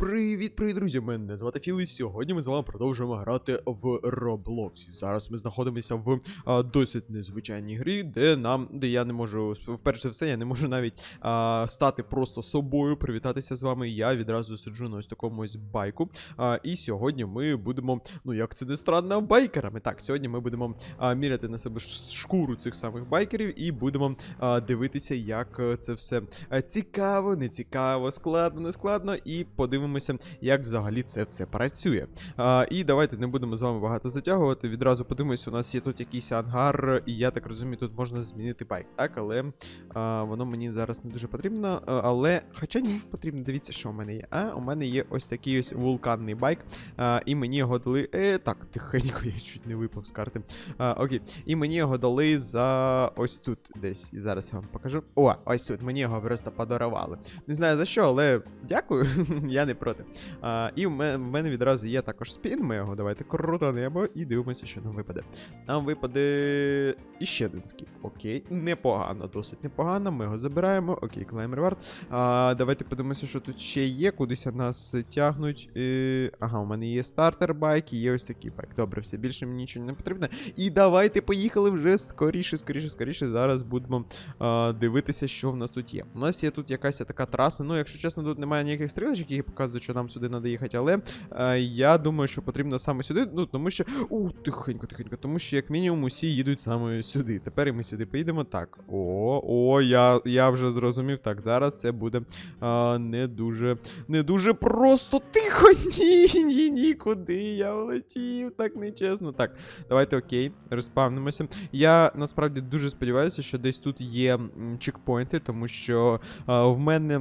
Привіт, привіт, друзі! Мене звати Філ, і сьогодні ми з вами продовжуємо грати в Роблоксі. Зараз ми знаходимося в а, досить незвичайній грі, де нам, де я не можу, вперше все, я не можу навіть а, стати просто собою, привітатися з вами. Я відразу сиджу на ось такому ось байку. А, і сьогодні ми будемо, ну як це не странно, байкерами. Так, сьогодні ми будемо а, міряти на себе шкуру цих самих байкерів і будемо а, дивитися, як е, це все е, цікаво, не цікаво, складно, не складно, і подивимося, як взагалі це все працює. А, і давайте не будемо з вами багато затягувати. Відразу подивимося, у нас є тут якийсь ангар, і я так розумію, тут можна змінити байк, так, але а, воно мені зараз не дуже потрібно. Але, хоча ні, потрібно. Дивіться, що у мене є. А, у мене є ось такий ось вулканний байк, а, і мені його дали. Е, так, тихенько, я чуть не випав з карти. А, окей. І мені його дали за ось тут десь. І зараз я вам покажу. О, ось тут. Мені його просто подарували. Не знаю за що, але дякую. я не проти. А, і в мене, відразу є також спін. Ми його давайте крутанемо і дивимося, що нам випаде. Нам випаде іще один скіп. Окей, непогано, досить непогано. Ми його забираємо. Окей, клеймер варт. А, давайте подивимося, що тут ще є. Кудись нас тягнуть. Е, ага, у мене є стартер байк і є ось такий байк. Добре, все більше мені нічого не потрібно. І давайте поїхали вже скоріше, скоріше, скоріше. Зараз будемо а, дивитися, що в нас тут є. У нас є тут якась така траса. Ну, якщо чесно, тут немає ніяких стрілочок, які показують, що нам сюди треба їхати. Але а, я думаю, що потрібно саме сюди. Ну, тому що. У, тихенько, тихенько, тому що, як мінімум, усі їдуть саме сюди. Тепер і ми сюди поїдемо. Так. О, о, я, я вже зрозумів. Так, зараз це буде а, не дуже. Не дуже просто тихо. Ні, ні, ні, куди я влетів. Так нечесно. Так, давайте окей, респавнимося. Я насправді дуже сподіваюся, що десь тут є чекпоінти, тому що а, в мене.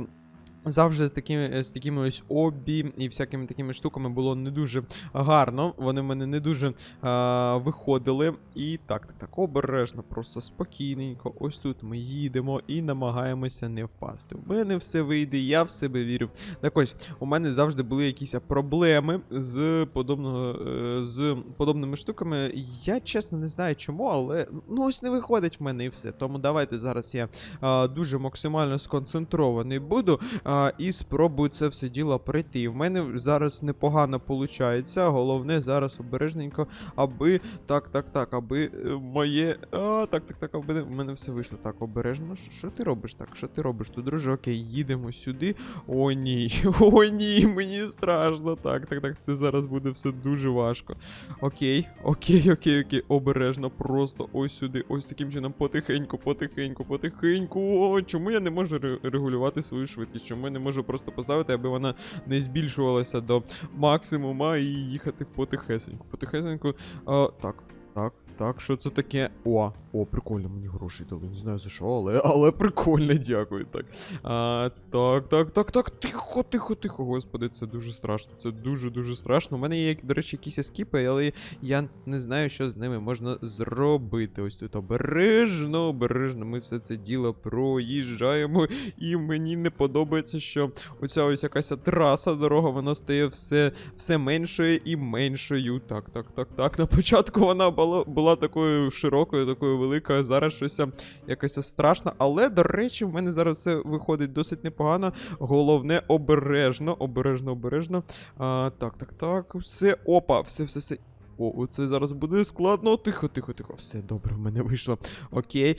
Завжди з такими, з такими ось обі і всякими такими штуками було не дуже гарно. Вони в мене не дуже а, виходили. І так, так, так, обережно, просто спокійненько. Ось тут ми їдемо і намагаємося не впасти. У мене все вийде, я в себе вірю. Так ось, у мене завжди були якісь проблеми з подобного е, з подобними штуками. Я чесно не знаю чому, але ну ось не виходить в мене і все. Тому давайте зараз я а, дуже максимально сконцентрований буду а, і спробую це все діло пройти. В мене зараз непогано виходить. Головне зараз обережненько, аби так, так, так, аби е, моє. А, так, так, так, аби в мене все вийшло. Так, обережно. Що ти робиш? Так, що ти робиш? Тут, друже, окей, їдемо сюди. О, ні, о, ні, мені страшно. Так, так, так, це зараз буде все дуже важко. Окей, окей, окей, окей, обережно, просто ось сюди, ось таким чином, потихеньку, потихеньку, потихеньку. О, чому я не можу регулювати свою швидкість? Чому я не можу просто поставити, аби вона не збільшувалася до максимума і їхати потихесеньку. Потихесеньку. А, так, так. Так, що це таке? О, о, прикольно, мені гроші дали. Не знаю за що, але, але прикольно, дякую. Так. А, так, так, так, так. Тихо, тихо, тихо. Господи, це дуже страшно. Це дуже-дуже страшно. У мене є, до речі, якісь ескіпи, але я не знаю, що з ними можна зробити. Ось тут обережно, обережно. Ми все це діло проїжджаємо. І мені не подобається, що оця ось якась траса, дорога, вона стає все, все меншою і меншою. Так, так, так, так. На початку вона була, була такою широкою, такою великою, зараз щось якось страшно. Але, до речі, в мене зараз все виходить досить непогано. Головне, обережно, обережно, обережно. А, так, так, так. Все, опа, все, все, все. О, це зараз буде складно. Тихо, тихо, тихо. Все добре, в мене вийшло. Окей.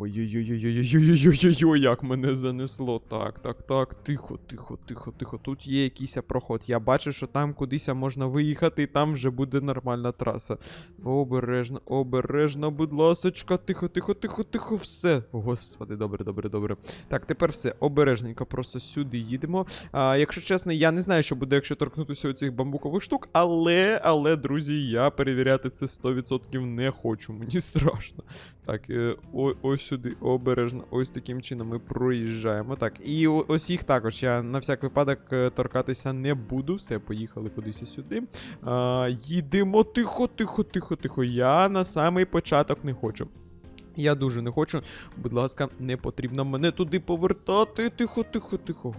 Ой-ой-ой-ой-ой-ой-ой-ой-ой, як мене занесло. Так, так, так. Тихо, тихо, тихо, тихо. Тут є якийсь проход. Я бачу, що там кудись можна виїхати, і там вже буде нормальна траса. Обережно, обережно, будь ласочка. Тихо, тихо, тихо, тихо. Все. Господи, добре, добре, добре. Так, тепер все. Обережненько, просто сюди їдемо. А, якщо чесно, я не знаю, що буде, якщо торкнутися оцих бамбукових штук, але, але, друзі, я перевіряти це 100% не хочу. Мені страшно. Так, е, ось сюди, обережно. Ось таким чином ми проїжджаємо. Так, і ось їх також. Я на всяк випадок е, торкатися не буду. Все, поїхали кудись сюди. А, їдемо тихо, тихо, тихо, тихо. Я на самий початок не хочу. Я дуже не хочу. Будь ласка, не потрібно мене туди повертати. Тихо, тихо, тихо.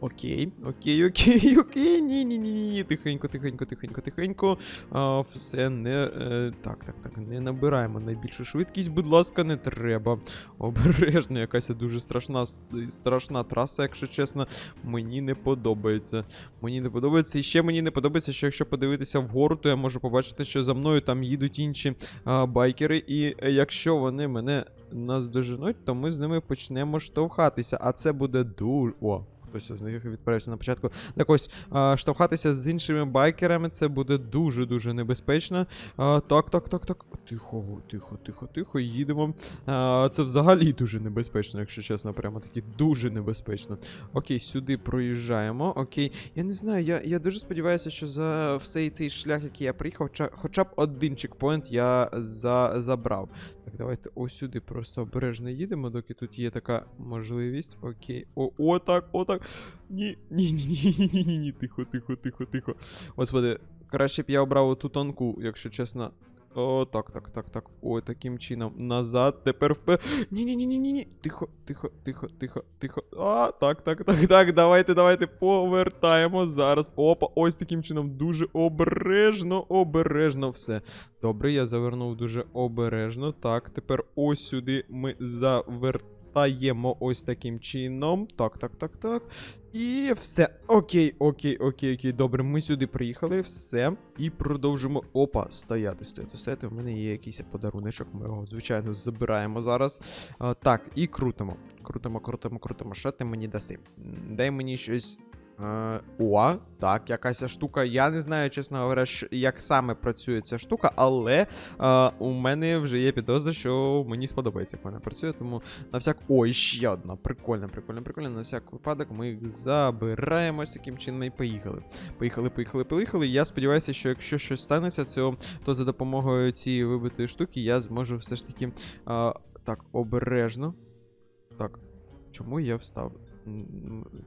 Окей, окей, окей, окей. Ні, ні, ні, ні. Тихенько, тихенько, тихенько, тихенько. А, все не. Е, так, так, так. Не набираємо найбільшу швидкість, будь ласка, не треба. Обережно, якась дуже страшна, страшна траса, якщо чесно. Мені не подобається. Мені не подобається. І ще мені не подобається, що якщо подивитися вгору, то я можу побачити, що за мною там їдуть інші а, байкери, і е, якщо вони мене наздоженуть, то ми з ними почнемо штовхатися. А це буде дуже. О, хтось з них відправився на початку. Так ось, штовхатися з іншими байкерами це буде дуже-дуже небезпечно. Так, так, так, так. Тихо, тихо, тихо, тихо. Їдемо. Це взагалі дуже небезпечно, якщо чесно, прямо таки дуже небезпечно. Окей, сюди проїжджаємо. Окей. Я не знаю, я, я дуже сподіваюся, що за всей цей шлях, який я приїхав, ча- хоча б один чекпоінт я за, забрав. Так, давайте ось сюди просто обережно їдемо, доки тут є така можливість. Окей. О, о, так, о, так. Ні, ні, ні, ні, ні, ні, ні, тихо, тихо, тихо, тихо. Господи, краще б я обрав ту тонку, якщо чесно. О, так, так, так, так. Ой, таким чином. Назад, тепер впер. Ні, ні, ні, ні, ні, ні. Тихо, тихо, тихо, тихо, тихо. А, так, так, так, так. Давайте, давайте повертаємо зараз. Опа, ось таким чином. Дуже обережно, обережно все. Добре, я завернув дуже обережно. Так, тепер ось сюди ми завертаємо ось таким чином. Так, так, так, так. І все. Окей, окей, окей, окей. Добре, ми сюди приїхали, все. І продовжимо. Опа, стояти, стояти, стояти. У мене є якийсь подаруночок. Ми його, звичайно, забираємо зараз. А, так, і крутимо. Крутимо, крутимо, крутимо. Що ти мені даси? Дай мені щось. Е, о, так, якась штука. Я не знаю, чесно говоря, як саме працює ця штука, але е, у мене вже є підозра, що мені сподобається, як вона працює, тому на всяк. Ой, ще одна. Прикольно, прикольно, прикольно. На всяк випадок ми їх забираємо таким чином і поїхали. Поїхали, поїхали, поїхали. Я сподіваюся, що якщо щось станеться, цього, то за допомогою цієї вибитої штуки я зможу все ж таки. А, так, обережно. Так. Чому я встав?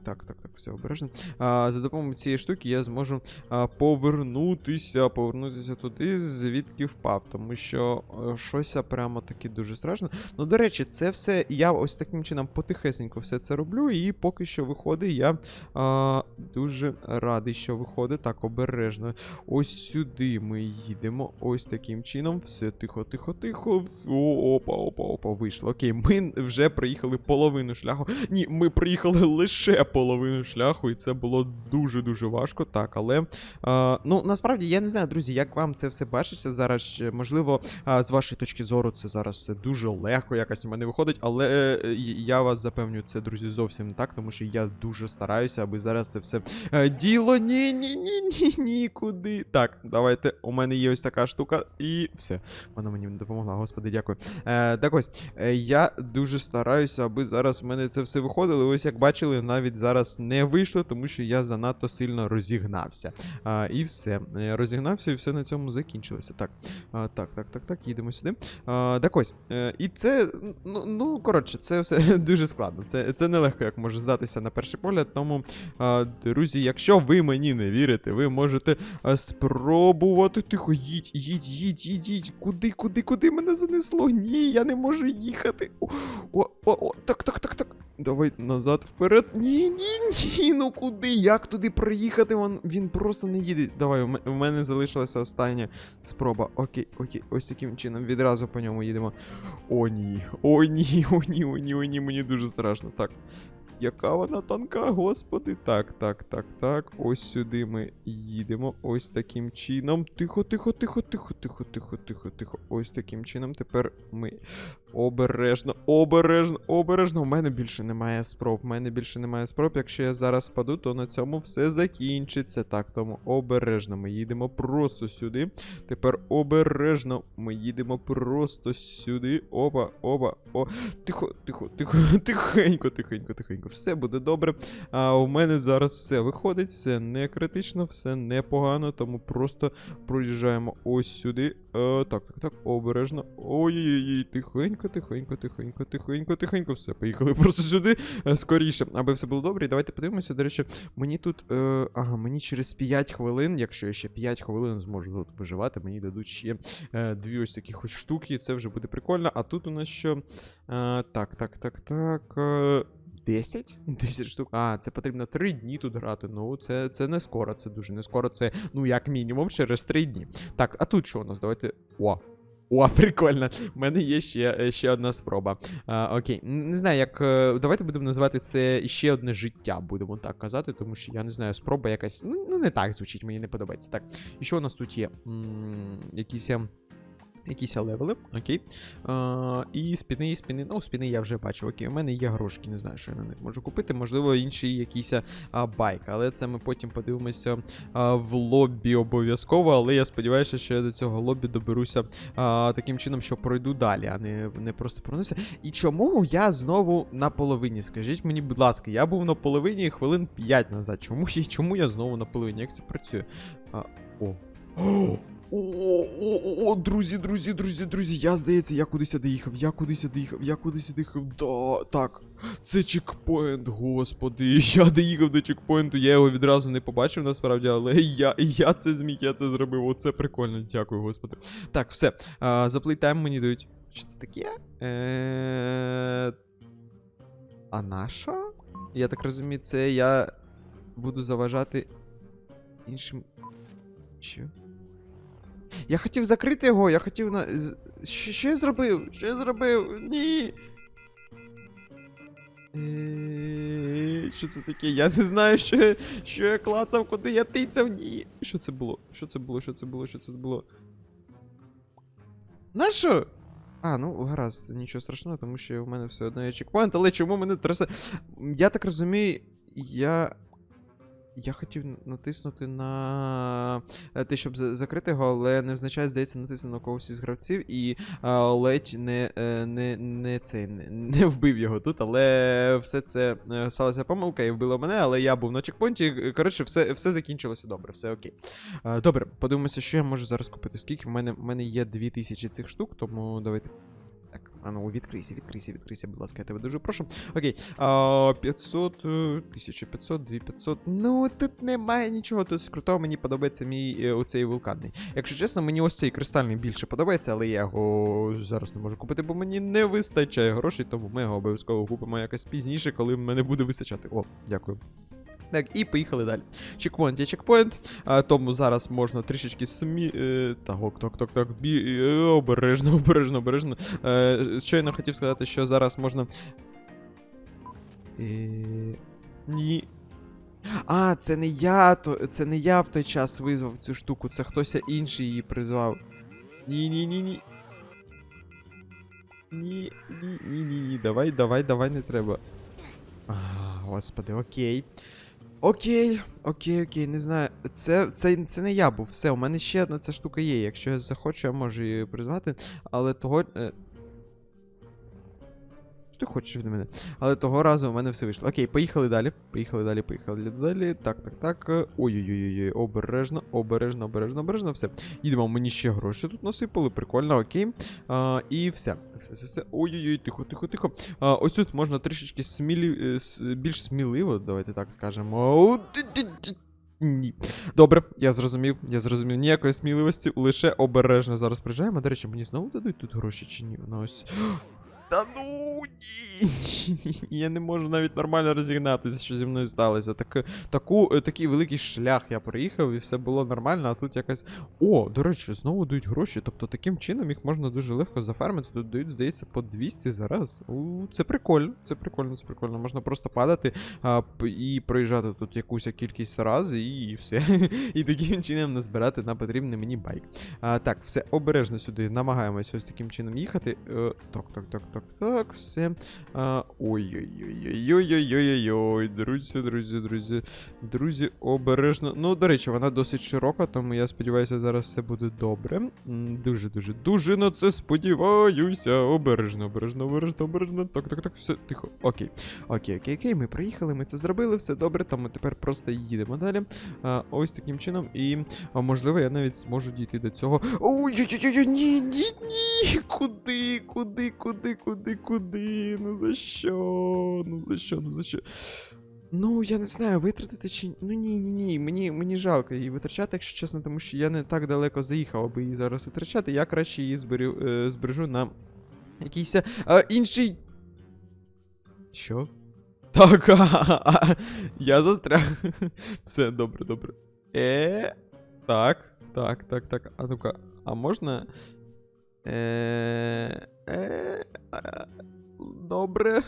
Так, так, так, все обережно. А, за допомогою цієї штуки я зможу а, повернутися, повернутися туди, звідки впав. Тому що е, щось прямо таки дуже страшно. Ну, до речі, це все. Я ось таким чином потихесенько все це роблю, і поки що виходить, я а, дуже радий, що виходить. Так, обережно. Ось сюди ми їдемо. Ось таким чином. Все тихо, тихо, тихо. Опа, опа, опа, вийшло. Окей, ми вже проїхали половину шляху. Ні, ми проїхали лише половину шляху, і це було дуже-дуже важко. Так, але. А, ну, насправді, я не знаю, друзі, як вам це все бачиться зараз. Можливо, а, з вашої точки зору, це зараз все дуже легко якось у мене виходить, але е, я вас запевню, це, друзі, зовсім не так, тому що я дуже стараюся, аби зараз це все е, діло. Ні, ні, ні, ні, нікуди. Так, давайте. У мене є ось така штука, і все. Вона мені допомогла, господи, дякую. Е, так ось, е, я дуже стараюся, аби зараз у мене це все виходило. Ось як бачили, навіть зараз не вийшло, тому що я занадто сильно розігнався. А, і все. Е, Розігнався, і все на цьому закінчилося. Так, а, так, так, так, так, їдемо сюди. А, так ось. е, І це, ну, ну коротше, це все дуже складно. Це, це нелегко, як може здатися на перший погляд. Тому, а, друзі, якщо ви мені не вірите, ви можете спробувати. Тихо, їдь, їдь, їдь, їдь, їдь. Куди, куди, куди мене занесло? Ні, я не можу їхати. О, о, о, так, так, так, так. Давай назад, вперед. Ні, ні, ні. Ну куди? Як туди проїхати? Він, він просто не їде. Давай, у мене залишилася остання спроба. Окей, окей, ось таким чином відразу по ньому їдемо. О, ні. О, ні, о, ні, о, ні, о, ні, мені дуже страшно. Так. Яка вона тонка, господи. Так, так, так, так. Ось сюди ми їдемо. Ось таким чином. Тихо, тихо, тихо, тихо, тихо, тихо, тихо, тихо. Ось таким чином. Тепер ми обережно, обережно, обережно. У мене більше немає спроб. У мене більше немає спроб. Якщо я зараз впаду, то на цьому все закінчиться. Так, тому обережно ми їдемо просто сюди. Тепер обережно ми їдемо просто сюди. Опа, опа, о. Тихо, тихо, тихо, тихенько, тихенько, тихенько. Все буде добре. А у мене зараз все виходить, все не критично, все непогано, тому просто проїжджаємо ось сюди. Е, так, так, так, обережно. Ой-ой-ой, тихенько. Тихенько, тихенько, тихенько, тихенько, тихенько. Все, поїхали просто сюди е, скоріше, аби все було добре. Давайте подивимося. До речі, мені тут. Е, ага, мені через 5 хвилин, якщо я ще 5 хвилин зможу тут виживати, мені дадуть ще е, дві ось такі хоч штуки. Це вже буде прикольно. А тут у нас що? Е, так, так, так, так. Е, 10? 10 штук. А, це потрібно 3 дні тут грати. Ну, це, це не скоро, це дуже не скоро. Це, ну, як мінімум, через 3 дні. Так, а тут що у нас? Давайте. О! О, прикольно. У мене є ще, е, ще одна спроба. А, окей, не знаю, як. е, Давайте будемо називати це ще одне життя, будемо так казати, тому що я не знаю, спроба якась. Ну, ну не так звучить, мені не подобається. Так. І що у нас тут є? М, якісь. Якісь левели, окей. А, і спіни, і спіни. Ну, спіни я вже бачив. Окей, у мене є грошки, не знаю, що я на них можу купити. Можливо, інший якийсь а, байк. Але це ми потім подивимося а, в лобі обов'язково. Але я сподіваюся, що я до цього лобі доберуся а, таким чином, що пройду далі, а не, не просто пронуся. І чому я знову на половині? Скажіть мені, будь ласка, я був на половині хвилин 5 назад. Чому, чому я знову на половині? Як це працює? А, о. О, друзі, друзі, друзі, друзі, я здається, я кудись доїхав, я кудись доїхав, я кудись доїхав. Да, так. Це чекпоінт, господи. Я доїхав до чекпоінту, я його відразу не побачив насправді, але я, я це зміг, я це зробив. Оце прикольно, дякую, господи. Так, все. А, за плейтайм мені дають. Що це таке? Е... А наша? Я так розумію, це я буду заважати іншим. Що? Я хотів закрити його, я хотів на. Що, що я зробив? Що я зробив? Ні. Е, Що це таке? Я не знаю, що, що я клацав, куди я тицяв. Ні. Що це було? Що це було? Що це було? Що це було? Нащо? А, ну гаразд, нічого страшного, тому що в мене все одно є чекпоінт, але чому мене трясе? Я так розумію, я. Я хотів натиснути на е, те, щоб закрити його, але невзначай, здається, натиснув на когось із гравців і а, ледь не, е, не, не, цей, не, не вбив його тут, але все це е, сталася помилка і вбило мене, але я був на чекпоінті. Коротше, все, все закінчилося добре, все окей. А, добре, подивимося, що я можу зараз купити. Скільки в мене, в мене є 2000 цих штук, тому давайте. Так, а ну відкрийся, відкрийся, відкрийся, будь ласка, я тебе дуже прошу. Окей, а, 500, е, 1500, 2500. Ну, тут немає нічого, тут крутого, мені подобається мій е, оцей вулканний. Якщо чесно, мені ось цей кристальний більше подобається, але я його зараз не можу купити, бо мені не вистачає грошей, тому ми його обов'язково купимо якось пізніше, коли мене буде вистачати. О, дякую. Так, і поїхали далі. Чекпоінт є чекпоінт, тому зараз можна трішечки смі. Е, так, так, так, так, бі... е, обережно, обережно, обережно. Щойно хотів сказати, що зараз можна. Е, ні. А, це не я, то, це не я в той час визвав цю штуку, це хтось інший її призвав. Ні, ні, ні, ні. Ні, ні, ні, ні, ні. Давай, давай, давай, не треба. А, господи, окей. Окей, окей, окей, не знаю. Це, це, це не я був. Все, у мене ще одна ця штука є. Якщо я захочу, я можу її призвати. Але того. Що ти хочеш від мене? Але того разу у мене все вийшло. Окей, поїхали далі. Поїхали далі, поїхали далі. Так, так, так. е, Ой-ой-ой, обережно, обережно, обережно, обережно, все. Їдемо, мені ще гроші тут насипали, прикольно, окей. А, і все. Все, все, все. Ой-ой-ой, тихо, тихо, тихо. А, ось тут можна трішечки смілі... е, більш сміливо, давайте так скажемо. Ні. Добре, я зрозумів, я зрозумів. Ніякої сміливості, лише обережно зараз приїжджаємо. До речі, мені знову дадуть тут гроші чи ні? Ось. Та ну я не можу навіть нормально розігнатися, що зі мною сталося. Так, таку, е, такий великий шлях я проїхав і все було нормально, а тут якась. О, до речі, знову дають гроші. Тобто таким чином їх можна дуже легко зафармити. Тут дають, здається, по 200 за раз. У, це прикольно, це прикольно, це прикольно. Можна просто падати а, і проїжджати тут якусь кількість раз, і все. і таким чином назбирати на потрібний мені байк. А, так, все обережно сюди намагаємося ось таким чином їхати. Е, так, так, так, так, так, все. Все. А, Ой-ой-ой-ой-ой-ой-ой. Друзі, друзі, друзі. Друзі, обережно. Ну, до речі, вона досить широка, тому я сподіваюся, зараз все буде добре. Дуже-дуже, дуже на це сподіваюся. Обережно, обережно, обережно, обережно. Так, так, так, все, тихо. Окей. Окей, окей, окей, ми приїхали, ми це зробили, все добре, тому тепер просто їдемо далі. А, ось таким чином, і можливо, я навіть зможу дійти до цього. Ой-ой-ой, ні, ні, ні. Куди, куди, куди, куди, куди? Ну за що? Ну за що, ну за що? Ну, я не знаю, витратити чи. Ну ні, ні, ні. Мені, мені жалко її витрачати, якщо чесно, тому що я не так далеко заїхав, аби її зараз витрачати. Я краще її зберю, е, збережу на якийсь а, інший. Що? Так, а, я застряг. Все, добре, добре. Е. Так, так, так, так. А ну-ка, а можна. Е. Е. Добре,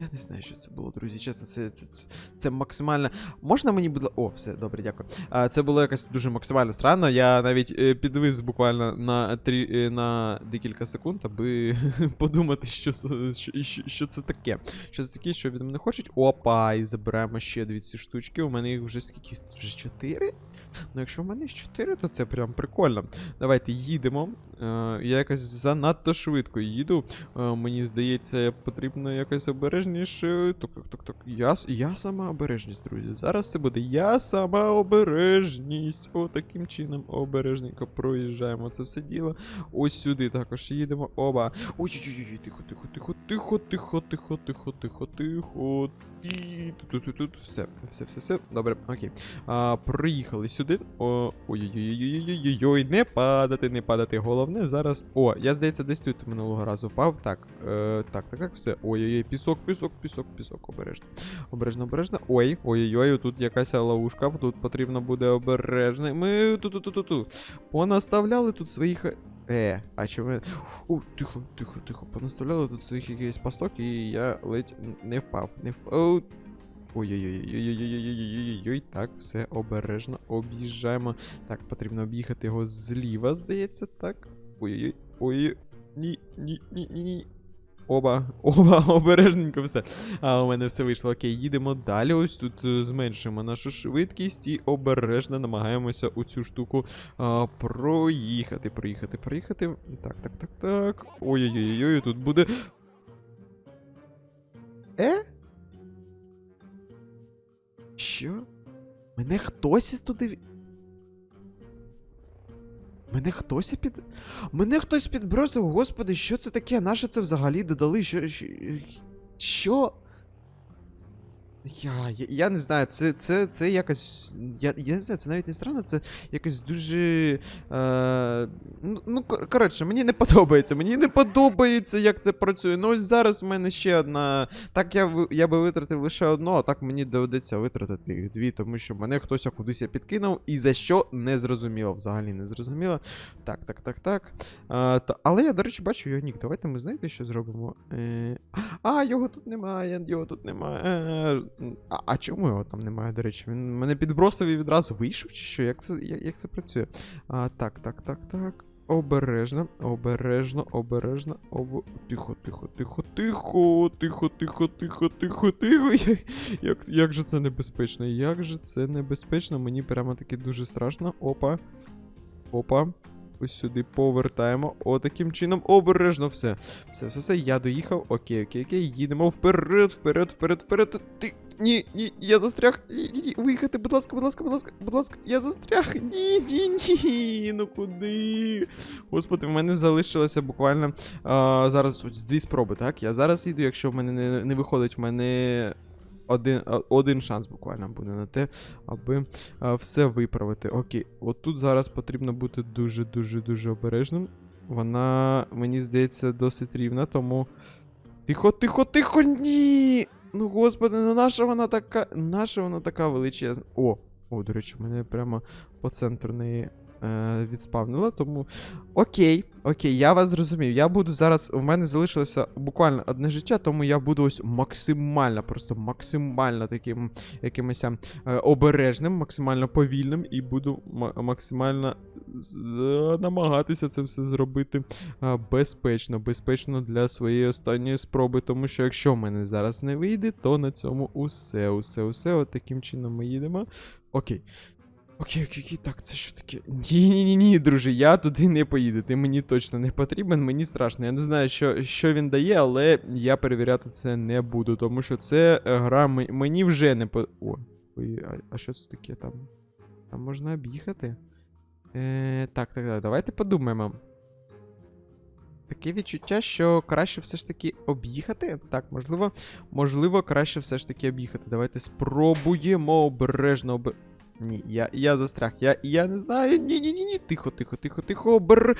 я не знаю, що це було, друзі. Чесно, це, це, це, це максимально. Можна мені буде. О, все, добре, дякую. А, це було якось дуже максимально странно. Я навіть е, підвис буквально на трі, е, на декілька секунд, аби подумати, що, що, що, що це таке. Що це таке, що від мене хочуть. Опа, і забираємо ще дві ці штучки. У мене їх вже скільки? Вже чотири? Ну, якщо в мене їх чотири, то це прям прикольно. Давайте їдемо. Е, я якось занадто швидко їду. Е, мені здається, потрібно якось обережніше. Тук. Я, я сама обережність, друзі. Зараз це буде я сама обережність. О, таким чином обережненько проїжджаємо це все діло. Ось сюди також їдемо. Оба. Ой-ой-ой, тихо, тихо, тихо, тихо, тихо, тихо, тихо, тихо, тихо. Тут, тут, тут, все, все, все, все. Добре, окей. А, приїхали сюди. О, ой-ой-ой-ой-ой-ой, не падати, не падати. Головне зараз. О, я здається, десь тут минулого разу впав. Так, е, так, так, так, все. Ой-ой-ой, пісок, пісок, пісок, пісок, обережно. Обережно, обережно. Ой, ой-ой-ой, тут якась ловушка, тут потрібно буде обережно. Ми тут, тут, тут, тут. Понаставляли тут своїх. Е, а чи ви. О, тихо, тихо, тихо. Понаставляли тут своїх якийсь пасток, і я ледь не впав. Не впав. Ой-ой-ой-ой-ой-ой-ой-ой-ой-ой. Так, все обережно об'їжджаємо. Так, потрібно об'їхати його зліва, здається, так. Ой-ой-ой. Ой. Ні, ні, ні, ні. Оба, оба, обережненько все. А у мене все вийшло. Окей, їдемо далі. Ось тут е, зменшимо нашу швидкість і обережно намагаємося у цю штуку а, проїхати, проїхати, проїхати. Так, так, так, так. Ой-ой-ой, тут буде. Е? Що? Мене хтось туди. Мене хтось під. Мене хтось підбросив, господи, що це таке? Наше це взагалі додали? Що. Що? Я, я, я не знаю, це, це, це якось. Я, я не знаю, це навіть не странно, це якось дуже. Е, ну, ну, коротше, мені не подобається. Мені не подобається, як це працює. Ну ось зараз в мене ще одна. Так я, я би витратив лише одну, а так мені доведеться витратити їх дві, тому що мене хтось кудись підкинув, і за що не зрозуміло. Взагалі не зрозуміло. Так, так, так, так. А, та, але я, до речі, бачу його нік. Давайте ми знаєте, що зробимо. Е, а, його тут немає, його тут немає. А, а чому його там немає, до речі? Він мене підбросив і відразу вийшов, чи що? Як це, як, як це працює? А, так, так, так, так. Обережно, обережно, обережно, об... Тихо, тихо, тихо, тихо, тихо, тихо, тихо, тихо, тихо. Як, як же це небезпечно? Як же це небезпечно? Мені прямо таки дуже страшно. Опа. Опа. Ось сюди повертаємо. О, таким чином. Обережно все. Все, все, все, я доїхав. Окей, окей, окей. Їдемо вперед, вперед, вперед, вперед. Ти. Ні, ні, я застряг. Ні, ні, ні. Виїхати, будь ласка, будь ласка, будь ласка, будь ласка, я застряг. Ні, ні, ні. Ну куди? Господи, в мене залишилося буквально а, зараз дві спроби, так? Я зараз їду, якщо в мене не, не виходить, в мене один, один шанс буквально буде на те, аби а, все виправити. Окей, от тут зараз потрібно бути дуже-дуже дуже обережним. Вона, мені здається, досить рівна, тому. Тихо, тихо, тихо, ні! Ну господи, ну наша вона така. Наша вона така величезна. О! О, до речі, мене прямо по центру неї е, відспавнила, тому окей, окей, я вас зрозумів. Я буду зараз. У мене залишилося буквально одне життя, тому я буду ось максимально, просто максимально таким якимось е, обережним, максимально повільним і буду ма- максимально намагатися це все зробити е, безпечно, безпечно для своєї останньої спроби. Тому що якщо в мене зараз не вийде, то на цьому усе, усе, усе. От таким чином ми їдемо. Окей. Окей, окей, окей, так, це що таке? Ні, ні, ні, ні, друже, я туди не поїду. Ти мені точно не потрібен, мені страшно. Я не знаю, що, що він дає, але я перевіряти це не буду, тому що це е, гра мені вже не по. О, а, що це таке там? Там можна об'їхати? Е, так, так, так, давайте подумаємо. Таке відчуття, що краще все ж таки об'їхати. Так, можливо, можливо, краще все ж таки об'їхати. Давайте спробуємо обережно об... Ні, я, я застряг. Я, я не знаю. Ні, ні. Тихо, тихо, тихо, тихо. Обер...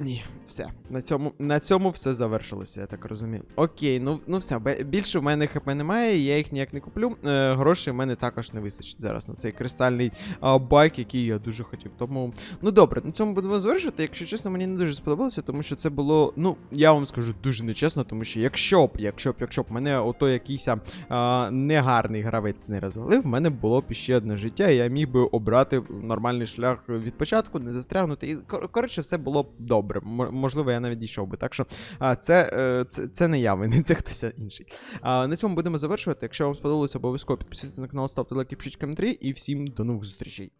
Ні, все. На цьому, на цьому все завершилося, я так розумію. Окей, ну, ну все, більше в мене хп немає, я їх ніяк не куплю. Е, грошей в мене також не вистачить зараз на цей кристальний а, байк, який я дуже хотів. Тому, ну добре, на цьому будемо завершувати. Якщо чесно, мені не дуже сподобалося, тому що це було, ну, я вам скажу дуже нечесно, тому що якщо б, якщо б, якщо б мене ото якийсь а, негарний гравець не розвалив, в мене було б ще одне життя, і я міг би обрати нормальний шлях від початку, не застрягнути. І кор- коротше, все було б добре. М- можливо, я навіть дійшов би. Так що це, е, це, це не я винен, це хтось інший. А, на цьому будемо завершувати. Якщо вам сподобалося, обов'язково підписуйтесь на канал, ставте лайки, пишіть коментарі, і всім до нових зустрічей.